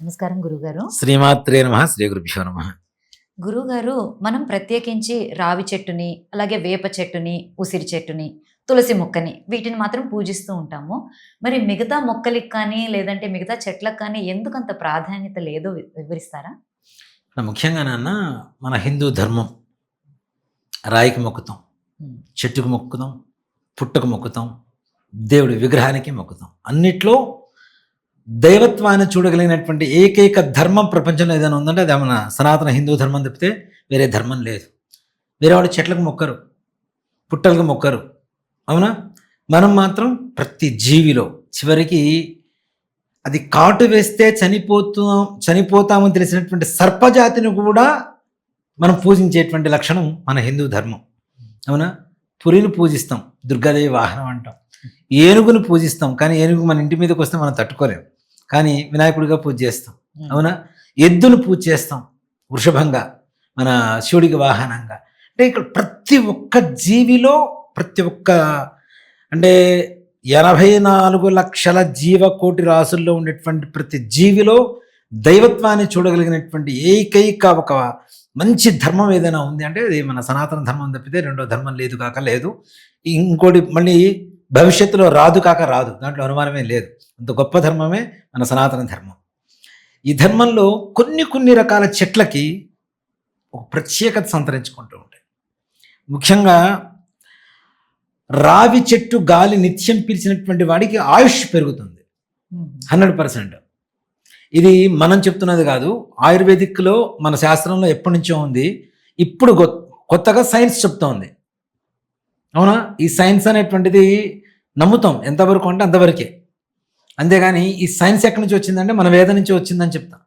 నమస్కారం గురుగారు. శ్రీమాత్రే నమ శ్రీ గురుభ్యో నమ. గురుగారు మనం ప్రత్యేకించి రావి చెట్టుని అలాగే వేప చెట్టుని ఉసిరి చెట్టుని తులసి మొక్కని వీటిని మాత్రం పూజిస్తూ ఉంటాము. మరి మిగతా మొక్కలకి కానీ లేదంటే మిగతా చెట్లకు కానీ ఎందుకంత ప్రాధాన్యత లేదో వివరిస్తారా? ముఖ్యంగా నాన్న మన హిందూ ధర్మం రాయికి మొక్కుతాం చెట్టుకు మొక్కుతాం పుట్టకు మొక్కుతాం దేవుడి విగ్రహానికి మొక్కుతాం. అన్నిట్లో దైవత్వాన్ని చూడగలిగినటువంటి ఏకైక ధర్మం ప్రపంచంలో ఏదైనా ఉందంటే అది మన సనాతన హిందూ ధర్మం తప్పితే వేరే ధర్మం లేదు. వేరే వాళ్ళు చెట్లకు మొక్కరు పుట్టలకు మొక్కరు. అవునా? మనం మాత్రం ప్రతి జీవిలో చివరికి అది కాటు వేస్తే చనిపోతూ చనిపోతామని తెలిసినటువంటి సర్పజాతిని కూడా మనం పూజించేటువంటి లక్షణం మన హిందూ ధర్మం. అవునా? పులిని పూజిస్తాం దుర్గాదేవి వాహనం అంటాం. ఏనుగును పూజిస్తాం కానీ ఏనుగు మన ఇంటి మీదకి వస్తే మనం తట్టుకోలేం. కానీ వినాయకుడిగా పూజ చేస్తాం. అవునా? ఎద్దును పూజ చేస్తాం వృషభంగా మన శివుడికి వాహనంగా. అంటే ఇక్కడ ప్రతి ఒక్క జీవిలో ప్రతి ఒక్క అంటే ఎనభై నాలుగు లక్షల జీవకోటి రాసుల్లో ఉండేటువంటి ప్రతి జీవిలో దైవత్వాన్ని చూడగలిగినటువంటి ఏకైక ఒక మంచి ధర్మం ఏదైనా ఉంది అంటే అది మన సనాతన ధర్మం తప్పితే రెండో ధర్మం లేదు కాక లేదు. ఇంకోటి మళ్ళీ భవిష్యత్తులో రాదు కాక రాదు. దాంట్లో అనుమానమే లేదు. అంత గొప్ప ధర్మమే మన సనాతన ధర్మం. ఈ ధర్మంలో కొన్ని కొన్ని రకాల చెట్లకి ఒక ప్రత్యేకత సంతరించుకుంటూ ఉంటాయి. ముఖ్యంగా రావి చెట్టు గాలి నిత్యం పీల్చినటువంటి వాడికి ఆయుష్ పెరుగుతుంది. Hundred percent. ఇది మనం చెప్తున్నది కాదు. ఆయుర్వేదిక్లో మన శాస్త్రంలో ఎప్పటి నుంచో ఉంది. ఇప్పుడు కొత్తగా సైన్స్ చెప్తోంది. అవునా? ఈ సైన్స్ అనేటువంటిది నమ్ముతాం. ఎంతవరకు అంటే అంతవరకే అంతేగాని ఈ సైన్స్ ఎక్కడి నుంచి వచ్చిందంటే మన వేద నుంచి వచ్చిందని చెప్తాం.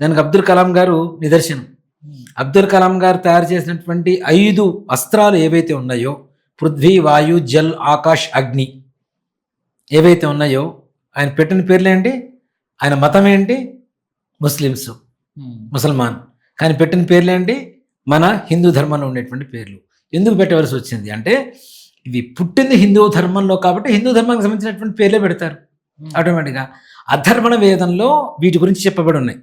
దానికి అబ్దుల్ కలాం గారు నిదర్శనం. అబ్దుల్ కలాం గారు తయారు చేసినటువంటి ఐదు అస్త్రాలు ఏవైతే ఉన్నాయో పృథ్వీ వాయు జల్ ఆకాష్ అగ్ని ఏవైతే ఉన్నాయో ఆయన పెట్టిన పేర్లు ఏంటి? ఆయన మతం ఏంటి? ముస్లిమ్స్ ముసల్మాన్. కానీ పెట్టిన పేర్లు ఏంటి? మన హిందూ ధర్మంలో ఉండేటువంటి పేర్లు. ఎందుకు పెట్టవలసి వచ్చింది అంటే ఇవి పుట్టింది హిందూ ధర్మంలో కాబట్టి హిందూ ధర్మానికి సంబంధించినటువంటి పేర్లే పెడతారు. ఆటోమేటిక్గా అధర్మణ వేదంలో వీటి గురించి చెప్పబడి ఉన్నాయి.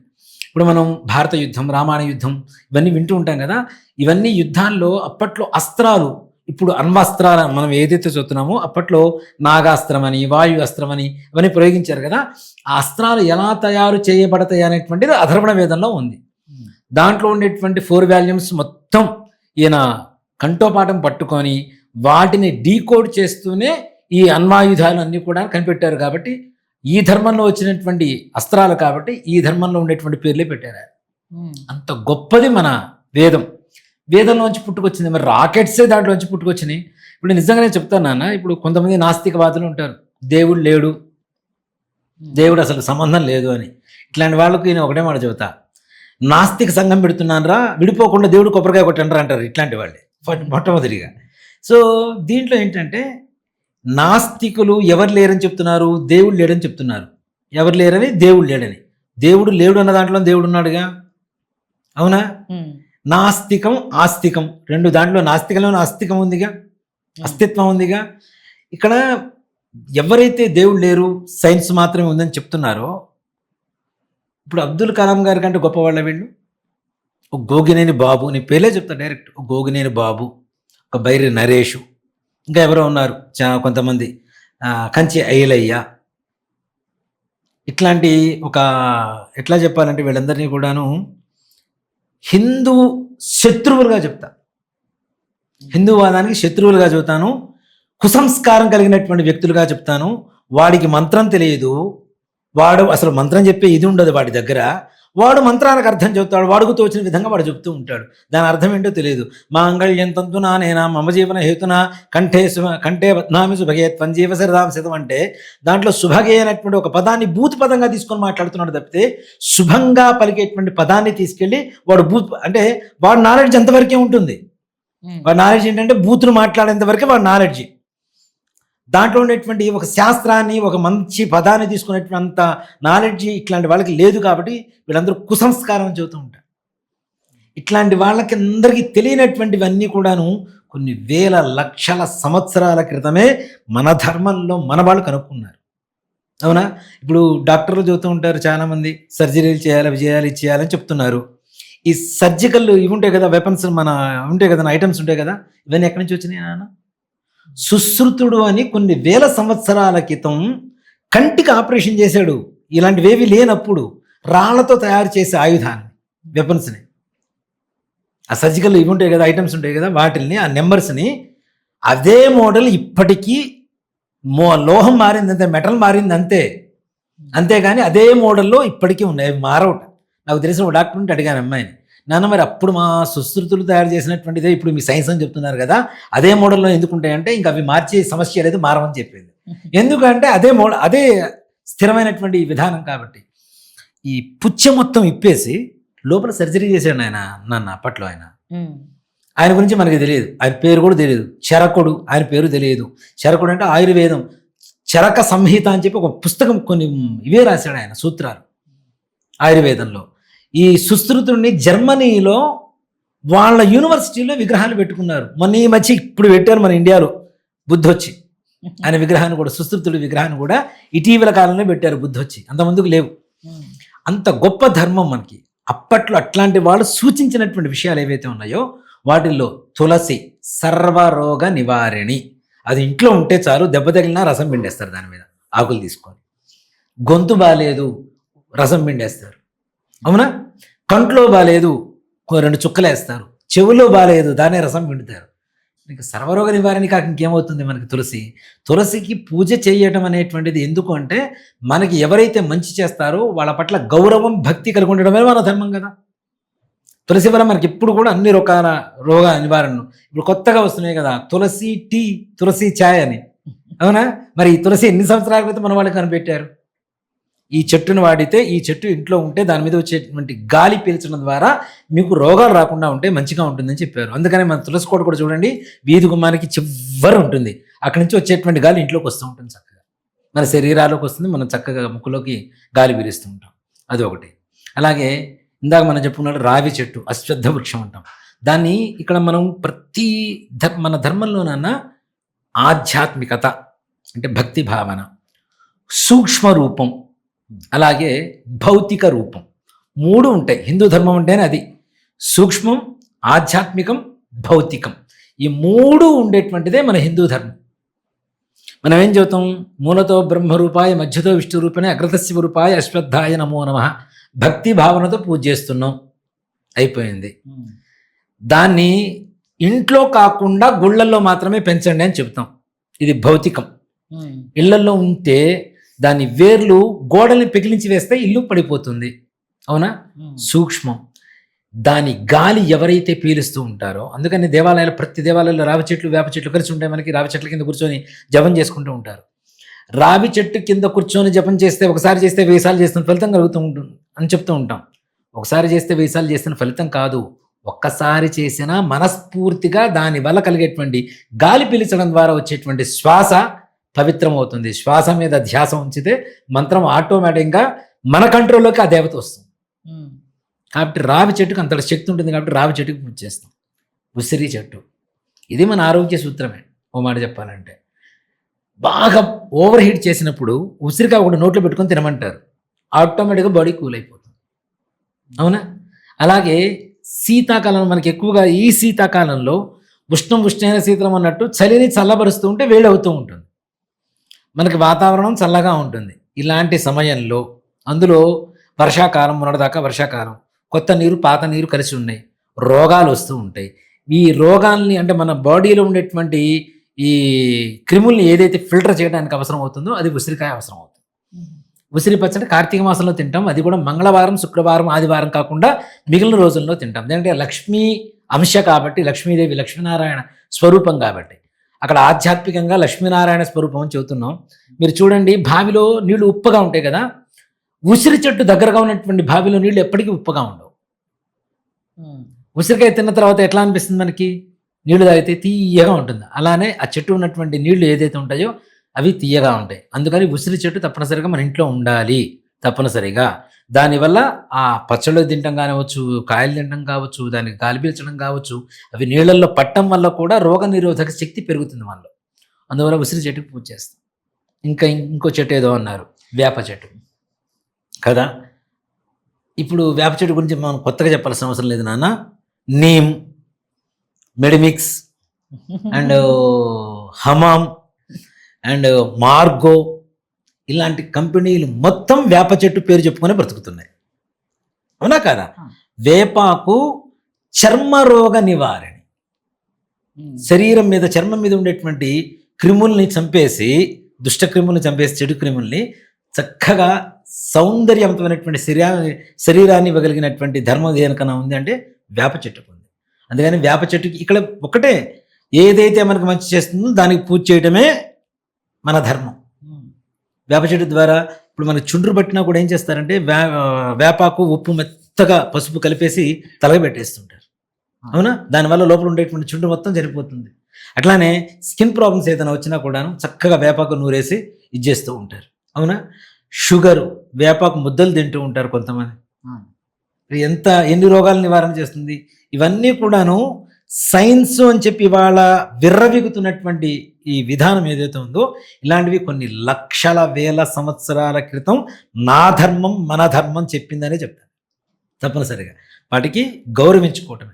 ఇప్పుడు మనం భారత యుద్ధం రామాయణ యుద్ధం ఇవన్నీ వింటూ ఉంటాం కదా. ఇవన్నీ యుద్ధాల్లో అప్పట్లో అస్త్రాలు ఇప్పుడు అణ్వస్త్రాలు మనం ఏదైతే చూస్తున్నామో అప్పట్లో నాగాస్త్రం అని వాయు అస్త్రం అని ఇవన్నీ ప్రయోగించారు కదా. ఆ అస్త్రాలు ఎలా తయారు చేయబడతాయి అనేటువంటిది అధర్మణ వేదంలో ఉంది. ఉమ్, దాంట్లో ఉండేటువంటి ఫోర్ వాల్యూమ్స్ మొత్తం ఈయన కంఠోపాఠం పట్టుకొని వాటిని డీకోడ్ చేస్తూనే ఈ అన్వాయుధాలు అన్నీ కూడా కనిపెట్టారు కాబట్టి ఈ ధర్మంలో వచ్చినటువంటి అస్త్రాలు కాబట్టి ఈ ధర్మంలో ఉండేటువంటి పేర్లే పెట్టారు అంత గొప్పది మన వేదం. వేదంలోంచి పుట్టుకొచ్చింది. మరి రాకెట్సే దాంట్లోంచి పుట్టుకొచ్చినాయి. ఇప్పుడు నిజంగానే చెప్తాను నాన్న ఇప్పుడు కొంతమంది నాస్తికవాదులు ఉంటారు. దేవుడు లేడు. దేవుడు అసలు సంబంధం లేదు అని. ఇట్లాంటి వాళ్ళకి నేను ఒకటే మాట చెబుతా. నాస్తిక సంఘం పెడుతున్నానరా విడిపోకుండా దేవుడు కొబ్బరికాయ కొట్టండి అంటారు ఇట్లాంటి వాళ్ళే. మొట్టమొదటిగా. సో దీంట్లో ఏంటంటే నాస్తికులు ఎవరు లేరని చెప్తున్నారు? దేవుడు లేడని చెప్తున్నారు. ఎవరు లేరని? దేవుడు లేడని. దేవుడు లేడు అన్న దాంట్లో దేవుడు ఉన్నాడుగా? అవునా? నాస్తికం ఆస్తికం. రెండు దాంట్లో నాస్తికంలో నాస్తికం ఉందిగా? అస్తిత్వం ఉందిగా? ఇక్కడ ఎవరైతే దేవుడు లేరు సైన్స్ మాత్రమే ఉందని చెప్తున్నారో ఇప్పుడు అబ్దుల్ కలాం గారి కంటే గొప్పవాళ్ళ వీళ్ళు? ఒక గోగినేని బాబు నీ పేర్లే చెప్తా డైరెక్ట్. ఒక గోగినేని బాబు ఒక బైరి నరేషు. ఇంకా ఎవరో ఉన్నారు చా- కొంతమంది. కంచి అయ్యలయ్య. ఇట్లాంటి ఒక ఎట్లా చెప్పాలంటే వీళ్ళందరినీ కూడాను హిందూ శత్రువులుగా చెప్తా. హిందూవాదానికి శత్రువులుగా చెబుతాను కుసంస్కారం కలిగినటువంటి వ్యక్తులుగా చెప్తాను. వాడికి మంత్రం తెలియదు. వాడు అసలు మంత్రం చెప్పే ఇది ఉండదు వాడి దగ్గర. వాడు మంత్రాలకు అర్థం చెబుతాడు వాడుకు తోచిన విధంగా వాడు చెప్తూ ఉంటాడు. దాని అర్థం ఏంటో తెలియదు మాంగళ్యం తంతునా నేనా మమ జీవన హేతున కంఠే శుభ కంఠే బద్నామి సుభగే త్వంజీవ సరదాం శతం అంటే దాంట్లో సుభగే అనేటువంటి ఒక పదాన్ని భూత్ పదంగా తీసుకొని మాట్లాడుతున్నాడు తప్పితే శుభంగా పలికేటువంటి పదాన్ని తీసుకెళ్ళి వాడు భూత్ అంటే వాడు నాలెడ్జ్ ఎంతవరకే ఉంటుంది? వాడి నాలెడ్జ్ ఏంటంటే బూతులు మాట్లాడేంత వరకే వాడి నాలెడ్జ్. దాంట్లో ఉండేటువంటి ఒక శాస్త్రాన్ని ఒక మంచి పదాన్ని తీసుకునేటువంటి అంత నాలెడ్జ్ ఇట్లాంటి వాళ్ళకి లేదు కాబట్టి వీళ్ళందరూ కుసంస్కారం చెబుతూ ఉంటారు. ఇట్లాంటి వాళ్ళకి అందరికీ తెలియనటువంటివన్నీ కూడాను కొన్ని వేల లక్షల సంవత్సరాల క్రితమే మన ధర్మంలో మన వాళ్ళు కనుక్కున్నారు. అవునా? ఇప్పుడు డాక్టర్లు చెబుతూ ఉంటారు చాలామంది సర్జరీలు చేయాలి అవి చేయాలి చేయాలని చెప్తున్నారు. ఈ సర్జికల్ ఇవి ఉంటాయి కదా వెపన్స్ మన ఉంటాయి కదా ఐటమ్స్ ఉంటాయి కదా ఇవన్నీ ఎక్కడి నుంచి వచ్చినాయి నాన్న? సుశ్రుతుడు అని కొన్ని వేల సంవత్సరాల క్రితం కంటికి ఆపరేషన్ చేశాడు. ఇలాంటివేవి లేనప్పుడు రాళ్ళతో తయారు చేసే ఆయుధాన్ని వెపన్స్ని ఆ సర్జికల్ ఇవి ఉంటాయి కదా ఐటమ్స్ ఉంటాయి కదా వాటిల్ని ఆ నెంబర్స్ని అదే మోడల్ ఇప్పటికీ మో లోహం మారింది అంతే మెటల్ మారింది అంతే అంతేగాని అదే మోడల్లో ఇప్పటికీ ఉన్నాయి అవి మారవట నాకు తెలిసిన ఒక డాక్టర్ ఉంటే అడిగాను అమ్మాయిని. నాన్న మరి అప్పుడు మా సుశ్రుతులు తయారు చేసినటువంటిదే ఇప్పుడు మీ సైన్స్ అని చెప్తున్నారు కదా అదే మోడల్లో ఎందుకు ఉంటాయంటే ఇంకా అవి మార్చే సమస్య లేదు మారవని చెప్పింది. ఎందుకంటే అదే మోడల్ అదే స్థిరమైనటువంటి విధానం కాబట్టి. ఈ పుచ్చ మొత్తం ఇప్పేసి లోపల సర్జరీ చేశాడు ఆయన నన్ను అప్పట్లో ఆయన. ఆయన గురించి మనకి తెలియదు. ఆయన పేరు కూడా తెలియదు. చరకుడు ఆయన పేరు తెలియదు. చరకుడు అంటే ఆయుర్వేదం. చరక సంహిత అని చెప్పి ఒక పుస్తకం కొన్ని ఇవే రాశాడు ఆయన సూత్రాలు. ఆయుర్వేదంలో. ఈ సుశ్రుతుడిని జర్మనీలో వాళ్ళ యూనివర్సిటీలో విగ్రహాలు పెట్టుకున్నారు. మొన్న ఈ మధ్య ఇప్పుడు పెట్టారు మన ఇండియాలో. బుద్ధి వచ్చి ఆయన విగ్రహాన్ని కూడా సుశ్రుతుడి విగ్రహాన్ని కూడా ఇటీవల కాలంలో పెట్టారు బుద్ధి వచ్చి లేవు. అంత గొప్ప ధర్మం మనకి. అప్పట్లో అట్లాంటి వాళ్ళు సూచించినటువంటి విషయాలు ఏవైతే ఉన్నాయో వాటిల్లో తులసి సర్వరోగ నివారిణి. అది ఇంట్లో ఉంటే చాలు దెబ్బ తగిలినా రసం పిండేస్తారు దాని మీద. ఆకులు తీసుకొని. గొంతు బాగాలేదు రసం పిండేస్తారు. అవునా? కంట్లో బాగాలేదు రెండు చుక్కలు వేస్తారు. చెవులో బాగాలేదు దానే రసం పిండుతారు. ఇంకా సర్వరోగ నివారణ కాక ఇంకేమవుతుంది మనకి తులసి? తులసికి పూజ చేయటం అనేటువంటిది ఎందుకు అంటే మనకి ఎవరైతే మంచి చేస్తారో వాళ్ళ పట్ల గౌరవం భక్తి కలిగి ఉండడమే మన ధర్మం కదా. తులసి వల్ల మనకి ఎప్పుడు కూడా అన్ని రకాల రోగ నివారణలు. ఇప్పుడు కొత్తగా వస్తున్నాయి కదా తులసి టీ తులసి ఛాయ్ అని. అవునా? మరి ఈ తులసి ఎన్ని సంవత్సరాల క్రితం మన వాళ్ళకి కనిపెట్టారు? ఈ చెట్టును వాడితే ఈ చెట్టు ఇంట్లో ఉంటే దాని మీద వచ్చేటువంటి గాలి పీల్చడం ద్వారా మీకు రోగాలు రాకుండా ఉంటే మంచిగా ఉంటుందని చెప్పారు. అందుకని మన తులసి కోట కూడా చూడండి వీధి గుమ్మానికి చివరి ఉంటుంది. అక్కడి నుంచి వచ్చేటువంటి గాలి ఇంట్లోకి వస్తూ ఉంటుంది చక్కగా. మన శరీరాల్లోకి వస్తుంది మనం చక్కగా ముక్కులోకి గాలి పీలుస్తూ ఉంటాం. అది ఒకటి. అలాగే ఇందాక మనం చెప్పుకున్నాడు రావి చెట్టు అశ్వద్ధ వృక్షం అంటాం. దాన్ని ఇక్కడ మనం ప్రతి ధర్ మన ధర్మంలోనన్నా ఆధ్యాత్మికత అంటే భక్తి భావన సూక్ష్మ రూపం అలాగే భౌతిక రూపం. మూడు ఉంటాయి. హిందూ ధర్మం అంటేనే అది. సూక్ష్మం ఆధ్యాత్మికం భౌతికం. ఈ మూడు ఉండేటువంటిదే మన హిందూ ధర్మం. మనం ఏం చెబుతాం? మూలతో బ్రహ్మరూపాయ మధ్యతో విష్ణు రూపనే అగ్రతశివ రూపాయ అశ్వత్థాయ నమో నమ. భక్తి భావనతో పూజ చేస్తున్నాం. అయిపోయింది. దాన్ని ఇంట్లో కాకుండా గుళ్ళల్లో మాత్రమే పెంచండి అని చెప్తాం ఇది భౌతికం. ఇళ్ళలో ఉంటే దాని వేర్లు గోడల్ని పెకిలించి వేస్తే ఇల్లు పడిపోతుంది. అవునా. సూక్ష్మం. దాని గాలి ఎవరైతే పీలుస్తూ ఉంటారో అందుకని దేవాలయాలు ప్రతి దేవాలయంలో రావి చెట్లు వేప చెట్లు కలిసి ఉంటాయి మనకి రావి చెట్ల కింద కూర్చొని జపం చేసుకుంటూ ఉంటారు. రావి చెట్టు కింద కూర్చొని జపం చేస్తే ఒకసారి చేస్తే వెయ్యి సార్లు చేస్తున్న ఫలితం కలుగుతూ ఉంటుంది అని చెప్తూ ఉంటాం. ఒకసారి చేస్తే వెయ్యి సార్లు చేస్తున్న ఫలితం కాదు. ఒక్కసారి చేసినా మనస్ఫూర్తిగా దాని వల్ల కలిగేటువంటి గాలి పీల్చడం ద్వారా వచ్చేటువంటి శ్వాస పవిత్రమవుతుంది. శ్వాస మీద ధ్యాస ఉంచితే మంత్రం ఆటోమేటిక్గా మన కంట్రోల్లోకి ఆ దేవత వస్తుంది. కాబట్టి రావి చెట్టుకు అంత శక్తి ఉంటుంది కాబట్టి రావి చెట్టుకు పూజ చేస్తాం. ఉసిరి చెట్టు. ఇది మన ఆరోగ్య సూత్రమే. ఓ మాట చెప్పాలంటే. బాగా ఓవర్ హీట్ చేసినప్పుడు ఉసిరికాయ ఒకటి నోట్లో పెట్టుకొని తినమంటారు. ఆటోమేటిక్గా బాడీ కూల్ అయిపోతుంది అవునా? అలాగే శీతాకాలం మనకి ఎక్కువగా ఈ శీతాకాలంలో ఉష్ణం ఉష్ణైన శీతలం అన్నట్టు చలిని చల్లబరుస్తూ ఉంటే వేడి అవుతూ ఉంటుంది. మనకి వాతావరణం చల్లగా ఉంటుంది. ఇలాంటి సమయంలో అందులో వర్షాకాలం మొన్నటిదాకా వర్షాకాలం కొత్త నీరు పాత నీరు కలిసి ఉన్నాయి. రోగాలు వస్తూ ఉంటాయి. ఈ రోగాల్ని అంటే మన బాడీలో ఉండేటువంటి ఈ క్రిముల్ని ఏదైతే ఫిల్టర్ చేయడానికి అవసరం అవుతుందో అది ఉసిరికాయ అవసరం అవుతుంది. ఉసిరి పచ్చడి కార్తీక మాసంలో తింటాం. అది కూడా మంగళవారం శుక్రవారం ఆదివారం కాకుండా మిగిలిన రోజుల్లో తింటాం. ఎందుకంటే లక్ష్మీ అంశ కాబట్టి లక్ష్మీదేవి లక్ష్మీనారాయణ స్వరూపం కాబట్టి. అక్కడ ఆధ్యాత్మికంగా లక్ష్మీనారాయణ స్వరూపం అని చెబుతున్నాం. మీరు చూడండి బావిలో నీళ్ళు ఉప్పగా ఉంటాయి కదా? ఉసిరి చెట్టు దగ్గరగా ఉన్నటువంటి బావిలో నీళ్ళు ఎప్పటికీ ఉప్పగా ఉండవు. ఉసిరికాయ తిన్న తర్వాత ఎట్లా అనిపిస్తుంది మనకి? నీళ్ళు తాగితే తీయగా ఉంటుంది. అలానే ఆ చెట్టు ఉన్నటువంటి నీళ్ళు ఏదైతే ఉంటాయో అవి తీయగా ఉంటాయి. అందుకని ఉసిరి చెట్టు తప్పనిసరిగా మన ఇంట్లో ఉండాలి. తప్పనిసరిగా. దానివల్ల ఆ పచ్చళ్ళు తినడం కానివచ్చు కాయలు తినటం కావచ్చు దానికి గాలి పీల్చడం కావచ్చు అవి నీళ్ళల్లో పట్టడం వల్ల కూడా రోగ నిరోధక శక్తి పెరుగుతుంది మనలో. అందువల్ల ఉసిరి చెట్టుకు పూజ చేస్తాం. ఇంకా ఇంకో చెట్టు ఏదో అన్నారు వేప చెట్టు. కదా? ఇప్పుడు వేప చెట్టు గురించి మనం కొత్తగా చెప్పాల్సిన అవసరం లేదు నాన్న. నీమ్ మెడిమిక్స్ అండ్ హమామ్ అండ్ మార్గో ఇలాంటి కంపెనీలు మొత్తం వేప చెట్టు పేరు చెప్పుకొని బ్రతుకుతున్నాయి. అవునా కదా? వేపాకు చర్మరోగ నివారణ. శరీరం మీద చర్మం మీద ఉండేటువంటి క్రిముల్ని చంపేసి దుష్ట క్రిముల్ని చంపేసి చెడు క్రిముల్ని చక్కగా సౌందర్యవంతమైనటువంటి శరీరాన్ని శరీరాన్ని ఇవ్వగలిగినటువంటి ధర్మం దేనికన్నా ఉంది అంటే వేప చెట్టుకు ఉంది. అందుకని వేప చెట్టుకి ఇక్కడ ఒకటే ఏదైతే మనకు మంచి చేస్తుందో దానికి పూజ చేయడమే మన ధర్మం. వేప చెట్టు ద్వారా ఇప్పుడు మనకి చుండ్రు పట్టినా కూడా ఏం చేస్తారంటే వే వేపాకు ఉప్పు మెత్తగా పసుపు కలిపేసి తలగబెట్టేస్తుంటారు అవునా? దానివల్ల లోపల ఉండేటువంటి చుండ్రు మొత్తం చనిపోతుంది. అట్లానే స్కిన్ ప్రాబ్లమ్స్ ఏదైనా వచ్చినా కూడాను చక్కగా వేపాకు నూరేసి ఇచ్చేస్తూ ఉంటారు. అవునా? షుగరు వేపాకు ముద్దలు తింటూ ఉంటారు కొంతమంది. ఎంత ఎన్ని రోగాల నివారణ చేస్తుంది? ఇవన్నీ కూడాను సైన్స్ అని చెప్పి ఇవాళ విర్రవిగుతున్నటువంటి ఈ విధానం ఏదైతే ఉందో ఇలాంటివి కొన్ని లక్షల వేల సంవత్సరాల క్రితం నా ధర్మం మన ధర్మం చెప్పిందనే చెప్తాను తప్పనిసరిగా. వాటికి గౌరవించుకోవటమే.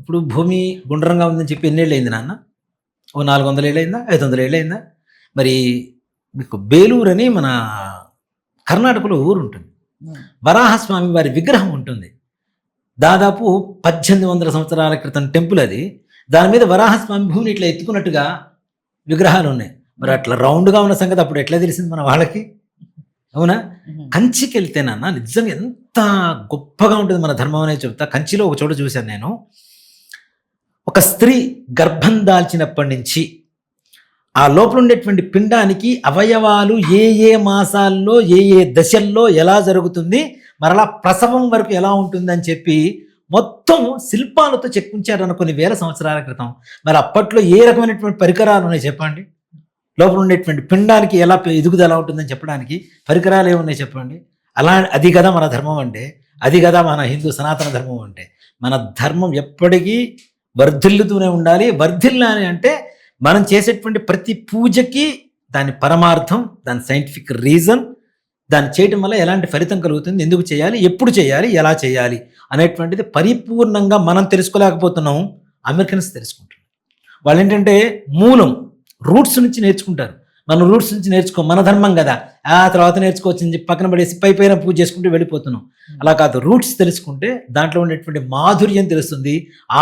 ఇప్పుడు భూమి గుండ్రంగా ఉందని చెప్పి ఎన్నేళ్ళు అయింది నాన్న? ఓ నాలుగు వందల ఏళ్ళు అయిందా ఐదు వందల ఏళ్ళు అయిందా మరి మీకు బేలూరు అని మన కర్ణాటకలో ఊరు ఉంటుంది వరాహస్వామి వారి విగ్రహం ఉంటుంది. దాదాపు పద్దెనిమిది వందల సంవత్సరాల క్రితం టెంపుల్ అది. దాని మీద వరాహస్వామి భూమిని ఇట్లా ఎత్తుకున్నట్టుగా విగ్రహాలు ఉన్నాయి. మరి అట్లా రౌండ్గా ఉన్న సంగతి అప్పుడు ఎట్లా తెలిసింది మన వాళ్ళకి? అవునా? కంచికి వెళ్తేనన్నా నిజంగా ఎంత గొప్పగా ఉంటుంది మన ధర్మం అనేది చెప్తా. కంచిలో ఒక చోట చూశాను నేను. ఒక స్త్రీ గర్భం దాల్చినప్పటి నుంచి ఆ లోపల ఉండేటువంటి పిండానికి అవయవాలు ఏ ఏ మాసాల్లో ఏ ఏ దశల్లో ఎలా జరుగుతుంది మరలా ప్రసవం వరకు ఎలా ఉంటుందని చెప్పి మొత్తం శిల్పాలతో చెక్కించారన్న కొన్ని వేల సంవత్సరాల క్రితం. మరి అప్పట్లో ఏ రకమైనటువంటి పరికరాలు ఉన్నాయి చెప్పండి? లోపల ఉండేటువంటి పిండానికి ఎలా ఎదుగుదల ఎలా ఉంటుందని చెప్పడానికి పరికరాలు ఏమున్నాయి చెప్పండి? అలా అది కదా మన ధర్మం అంటే. అది కదా మన హిందూ సనాతన ధర్మం అంటే. మన ధర్మం ఎప్పటికీ వర్ధిల్లుతూనే ఉండాలి. వర్ధిల్లాలి అంటే మనం చేసేటువంటి ప్రతి పూజకి దాని పరమార్థం దాని సైంటిఫిక్ రీజన్ దాన్ని చేయటం వల్ల ఎలాంటి ఫలితం కలుగుతుంది ఎందుకు చేయాలి ఎప్పుడు చేయాలి ఎలా చేయాలి అనేటువంటిది పరిపూర్ణంగా మనం తెలుసుకోలేకపోతున్నాం. అమెరికన్స్ తెలుసుకుంటున్నారు వాళ్ళు ఏంటంటే మూలం రూట్స్ నుంచి నేర్చుకుంటారు. మనం రూట్స్ నుంచి నేర్చుకో మన ధర్మం కదా. ఆ తర్వాత నేర్చుకోవచ్చు అని పక్కన పడేసి పై పైన పూజ చేసుకుంటూ వెళ్ళిపోతున్నాం. అలా కాదు రూట్స్ తెలుసుకుంటే దాంట్లో ఉండేటువంటి మాధుర్యం తెలుస్తుంది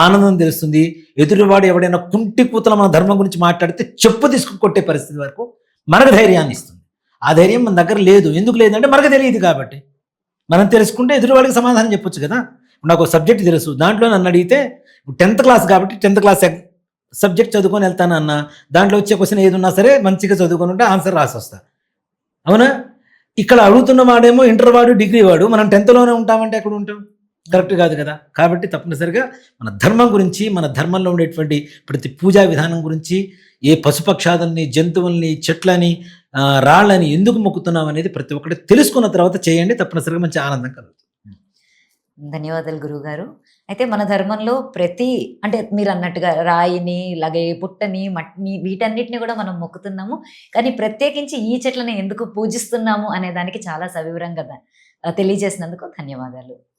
ఆనందం తెలుస్తుంది. ఎదుటివాడు ఎవడైనా కుంటి కూతల మన ధర్మం గురించి మాట్లాడితే చెప్పు తీసుకు కొట్టే పరిస్థితి వరకు మనకు ధైర్యాన్ని ఇస్తుంది. ఆ ధైర్యం మన దగ్గర లేదు. ఎందుకు లేదంటే మనకు తెలియదు కాబట్టి. మనం తెలుసుకుంటే ఎదుటివాడికి సమాధానం చెప్పొచ్చు కదా. నాకు నాకు సబ్జెక్ట్ తెలుసు. దాంట్లో నన్ను అడిగితే టెన్త్ క్లాస్ కాబట్టి టెన్త్ క్లాస్ సబ్జెక్ట్ చదువుకొని వెళ్తాను అన్న? దాంట్లో వచ్చే క్వశ్చన్ ఏది ఉన్నా సరే మంచిగా చదువుకొని ఉంటే ఆన్సర్ రాసి వస్తా. అవునా? ఇక్కడ అడుగుతున్న వాడేమో ఇంటర్ వాడు డిగ్రీ వాడు. మనం టెన్త్లోనే ఉంటామంటే ఎక్కడ ఉంటాం? కరెక్ట్ కాదు కదా? కాబట్టి తప్పనిసరిగా మన ధర్మం గురించి మన ధర్మంలో ఉండేటువంటి ప్రతి పూజా విధానం గురించి ఏ పశుపక్షాదుల్ని జంతువుల్ని చెట్లని రాళ్ళని ఎందుకు మొక్కుతున్నాం అనేది ప్రతి ఒక్కటి తెలుసుకున్న తర్వాత చేయండి. తప్పనిసరిగా మంచి ఆనందం కలుగుతుంది. ధన్యవాదాలు గురువుగారు. అయితే మన ధర్మంలో ప్రతి అంటే మీరు అన్నట్టుగా రాయిని అలాగే పుట్టని మట్టిని వీటన్నిటిని కూడా మనం మొక్కుతున్నాము. కానీ ప్రత్యేకించి ఈ చెట్లని ఎందుకు పూజిస్తున్నాము అనే దానికి చాలా సవివరంగా తెలియజేసినందుకు ధన్యవాదాలు.